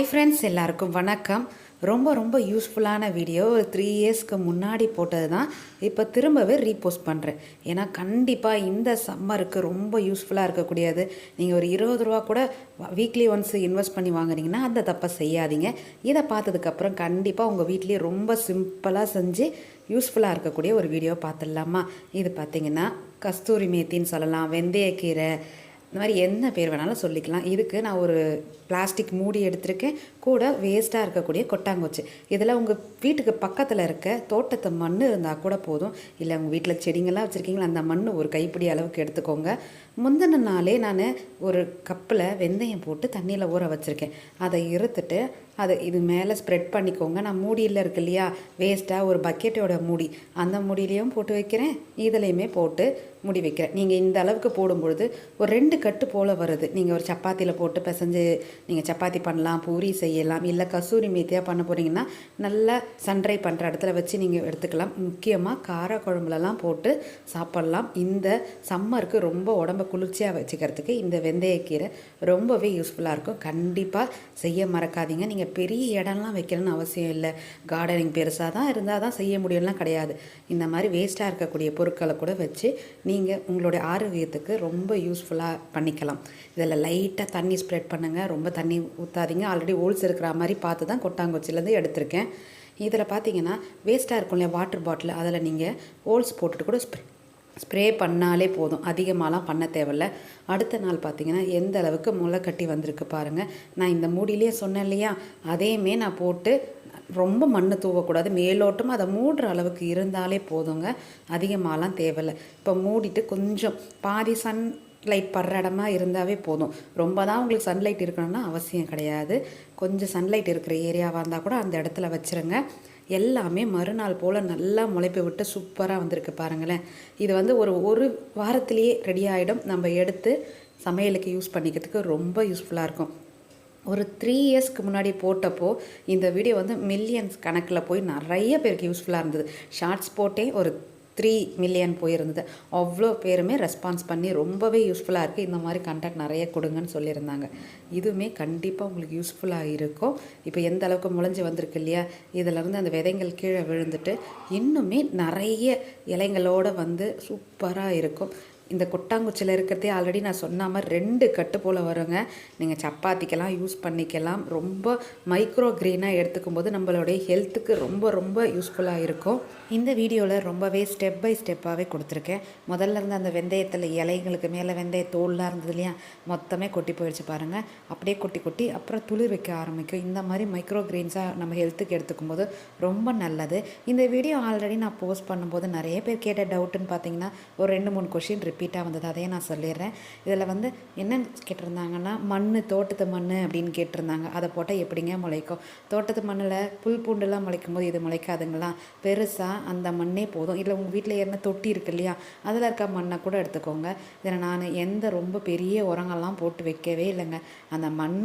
Hi friends எல்லாருக்கும் வணக்கம். ரொம்ப ரொம்ப யூஸ்ஃபுல்லான வீடியோ ஒரு த்ரீ இயர்ஸ்க்கு முன்னாடி போட்டது தான் இப்போ திரும்பவே ரீபோஸ்ட் பண்ணுறேன் ஏன்னா கண்டிப்பாக இந்த சம்மருக்கு ரொம்ப யூஸ்ஃபுல்லாக இருக்கக்கூடியது. நீங்கள் ஒரு இருபது ரூபா கூட வீக்லி ஒன்ஸ் இன்வெஸ்ட் பண்ணி வாங்குறீங்கன்னா அந்த தப்பை செய்யாதீங்க. இதை பார்த்ததுக்கப்புறம் கண்டிப்பாக உங்கள் வீட்லேயே ரொம்ப சிம்பிளாக செஞ்சு யூஸ்ஃபுல்லாக இருக்கக்கூடிய ஒரு வீடியோ பார்த்துடலாமா? இது பார்த்தீங்கன்னா கஸ்தூரி மேத்தின்னு சொல்லலாம் வெந்தயக்கீரை இந்த மாதிரி என்ன பேர் வேணாலும் சொல்லிக்கலாம். இதுக்கு நான் ஒரு பிளாஸ்டிக் மூடி எடுத்திருக்கேன். கூட வேஸ்ட்டாக இருக்கக்கூடிய கொட்டாங்குச்சி. இதில் உங்கள் வீட்டுக்கு பக்கத்தில் இருக்க தோட்டத்து மண் இருந்தால் கூட போதும். இல்லை உங்கள் வீட்டில் செடிங்கள்லாம் வச்சுருக்கீங்களா அந்த மண் ஒரு கைப்பிடி அளவுக்கு எடுத்துக்கோங்க. முந்தின நாளே நான் ஒரு கப்பில் வெந்தயம் போட்டு தண்ணியில் ஊற வச்சுருக்கேன். அதை இருத்துட்டு அதை இது மேலே ஸ்ப்ரெட் பண்ணிக்கோங்க. நான் மூடியில் இருக்கு இல்லையா வேஸ்ட்டாக ஒரு பக்கெட்டோட மூடி. அந்த மூடியிலையும் போட்டு வைக்கிறேன். இதுலேயுமே போட்டு மூடி வைக்கிறேன். நீங்கள் இந்த அளவுக்கு போடும்பொழுது ஒரு ரெண்டு கட்டு போல் வருது. நீங்கள் ஒரு சப்பாத்தியில் போட்டு பிசைஞ்சு நீங்கள் சப்பாத்தி பண்ணலாம் பூரி செய்யலாம் இல்லை கசூரி மேத்தியாக பண்ண போகிறீங்கன்னா நல்லா சன்ட்ரை பண்ணுற இடத்துல வச்சு நீங்கள் எடுத்துக்கலாம். முக்கியமாக கார குழம்புலலாம் போட்டு சாப்பிட்லாம். இந்த சம்மருக்கு ரொம்ப உடம்ப குளிர்ச்சியாக வச்சுக்கிறதுக்கு இந்த வெந்தயக்கீரை ரொம்பவே யூஸ்ஃபுல்லாக இருக்கும். கண்டிப்பாக செய்ய மறக்காதீங்க. நீங்கள் பெரிய இடம்லாம் வைக்கணும்னு அவசியம் இல்லை. கார்டனிங் பெருசாக தான் இருந்தால் தான் செய்ய முடியும்லாம் கிடையாது. இந்த மாதிரி வேஸ்ட்டாக இருக்கக்கூடிய பொருட்களை கூட வச்சு நீங்கள் உங்களுடைய ஆரோக்கியத்துக்கு ரொம்ப யூஸ்ஃபுல்லாக பண்ணிக்கலாம். இதில் லைட்டாக தண்ணி ஸ்ப்ரெட் பண்ணுங்கள் ரொம்ப தண்ணி ஊற்றாதீங்க ஆல்ரெடி ஓல்ஸ் இருக்கிற மாதிரி பார்த்து தான் கொட்டாங்குச்சிலேருந்து எடுத்திருக்கேன். இதில் பார்த்தீங்கன்னா வேஸ்ட்டாக இருக்கும் இல்லையா வாட்டர் பாட்டில் அதில் நீங்கள் ஹோல்ஸ் போட்டுட்டு கூட ஸ்ப்ரே ஸ்ப்ரே பண்ணாலே போதும். அதிகமாகலாம் பண்ண தேவையில்ல. அடுத்த நாள் பார்த்தீங்கன்னா எந்த அளவுக்கு முளை கட்டி வந்திருக்கு பாருங்கள் நான் இந்த மூடியிலே சொன்னேன் இல்லையா? அதையுமே நான் போட்டு ரொம்ப மண் தூவக்கூடாது. மேலோட்டமாக அதை மூடுற அளவுக்கு இருந்தாலே போதுங்க. அதிகமாகலாம் தேவையில்லை. இப்போ மூடிட்டு கொஞ்சம் பாதி சன் லைட் படுற இடமா இருந்தாவே போதும். ரொம்ப தான் உங்களுக்கு சன்லைட் இருக்கணும்னா அவசியம் கிடையாது. கொஞ்சம் சன்லைட் இருக்கிற ஏரியாவாக இருந்தால் கூட அந்த இடத்துல வச்சுருங்க. எல்லாமே மறுநாள் போல் நல்லா முளைப்பு விட்டு சூப்பராக வந்திருக்கு பாருங்களேன். இது வந்து ஒரு ஒரு வாரத்திலேயே ரெடி ஆகிடும் நம்ம எடுத்து சமையலுக்கு யூஸ் பண்ணிக்கிறதுக்கு ரொம்ப யூஸ்ஃபுல்லாக இருக்கும். ஒரு த்ரீ இயர்ஸ்க்கு முன்னாடி போட்டப்போ இந்த வீடியோ வந்து மில்லியன்ஸ் கணக்கில் போய் நிறைய பேருக்கு யூஸ்ஃபுல்லாக இருந்தது. ஷார்ட்ஸ் போட்டே ஒரு த்ரீ மில்லியன் போயிருந்தது. அவ்வளோ பேருமே ரெஸ்பான்ஸ் பண்ணி ரொம்பவே யூஸ்ஃபுல்லாக இருக்குது இந்த மாதிரி கண்டென்ட் நிறைய கொடுங்கன்னு சொல்லியிருந்தாங்க. இதுவுமே கண்டிப்பாக உங்களுக்கு யூஸ்ஃபுல்லாக இருக்கும். இப்போ எந்த அளவுக்கு முளைஞ்சி வந்திருக்கு இல்லையா? இதில் அந்த விதைங்கள் கீழே விழுந்துட்டு இன்னுமே நிறைய இலைங்களோடு வந்து சூப்பராக இருக்கும். இந்த கொட்டாங்குச்சியில் இருக்கிறதே ஆல்ரெடி நான் சொன்ன மாதிரி ரெண்டு கட்டு போல் வருங்க. நீங்கள் சப்பாத்திக்கெல்லாம் யூஸ் பண்ணிக்கலாம். ரொம்ப மைக்ரோ க்ரீனாக எடுத்துக்கும் போது நம்மளுடைய ஹெல்த்துக்கு ரொம்ப ரொம்ப யூஸ்ஃபுல்லாக இருக்கும். இந்த வீடியோவில் ரொம்பவே ஸ்டெப் பை ஸ்டெப்பாகவே கொடுத்துருக்கேன். முதல்ல இருந்து அந்த வெந்தயத்தில் இலைங்களுக்கு மேலே வெந்தய தோல்லாம் இருந்தது இல்லையா? மொத்தமே கொட்டி போயிடுச்சு பாருங்கள் அப்படியே கொட்டி கொட்டி அப்புறம் துளிர் வைக்க ஆரம்பிக்கும். இந்த மாதிரி மைக்ரோ க்ரீன்ஸாக நம்ம ஹெல்த்துக்கு எடுத்துக்கும் போது ரொம்ப நல்லது. இந்த வீடியோ ஆல்ரெடி நான் போஸ்ட் பண்ணும்போது நிறைய பேர் கேட்ட டவுட்டுன்னு பார்த்தீங்கன்னா ஒரு ரெண்டு மூணு கொஷின் ரிப்பீட்டாக வந்தது. அதையே நான் சொல்லிடுறேன். இதில் வந்து என்ன கேட்டிருந்தாங்கன்னா மண் தோட்டத்து மண் அப்படின்னு கேட்டிருந்தாங்க. அதை போட்டால் எப்படிங்க முளைக்கும்? தோட்டத்து மண்ணில் புல் பூண்டுலாம் முளைக்கும் போது இது முளைக்காதுங்களா? பெருசாக அந்த மண்ணே போதும். இல்லை உங்கள் வீட்டில் என்ன தொட்டி இருக்கு இல்லையா? அதில் இருக்க மண்ணை கூட எடுத்துக்கோங்க. இதில் நான் எந்த ரொம்ப பெரிய உரங்கள்லாம் போட்டு வைக்கவே இல்லைங்க. அந்த மண்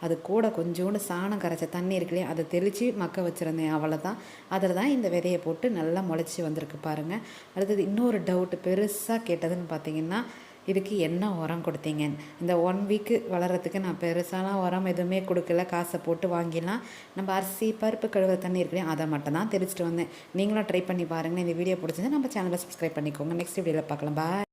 அது கூட கொஞ்சோண்டு சாணம் கரைச்ச தண்ணி இருக்கு இல்லையா? அதை தெளித்து மக்க வச்சுருந்தேன் அவ்வளோதான். அதில் தான் இந்த விதையை போட்டு நல்லா முளைச்சி வந்திருக்கு பாருங்கள் அடுத்தது இன்னொரு டவுட்டு பெருசாக கேட்டதுன்னு பார்த்தீங்கன்னா இதுக்கு என்ன உரம் கொடுத்தீங்க? இந்த ஒன் வீக்கு வளர்கிறதுக்கு நான் பெருசாலாம் உரம் எதுவுமே கொடுக்கல. காசை போட்டு வாங்கிடலாம். நம்ம அரிசி பருப்பு கழுவுற தண்ணி இருக்கிறேன் அதை மட்டும் தான் தெளிச்சிட்டு வந்தேன். நீங்களும் ட்ரை பண்ணி பாருங்கள் இந்த வீடியோ பிடிச்சிருந்தா நம்ம சேனலை சப்ஸ்கிரைப் பண்ணிக்கோங்க. நெக்ஸ்ட் வீடியோவில் பார்க்கலாம். பாய்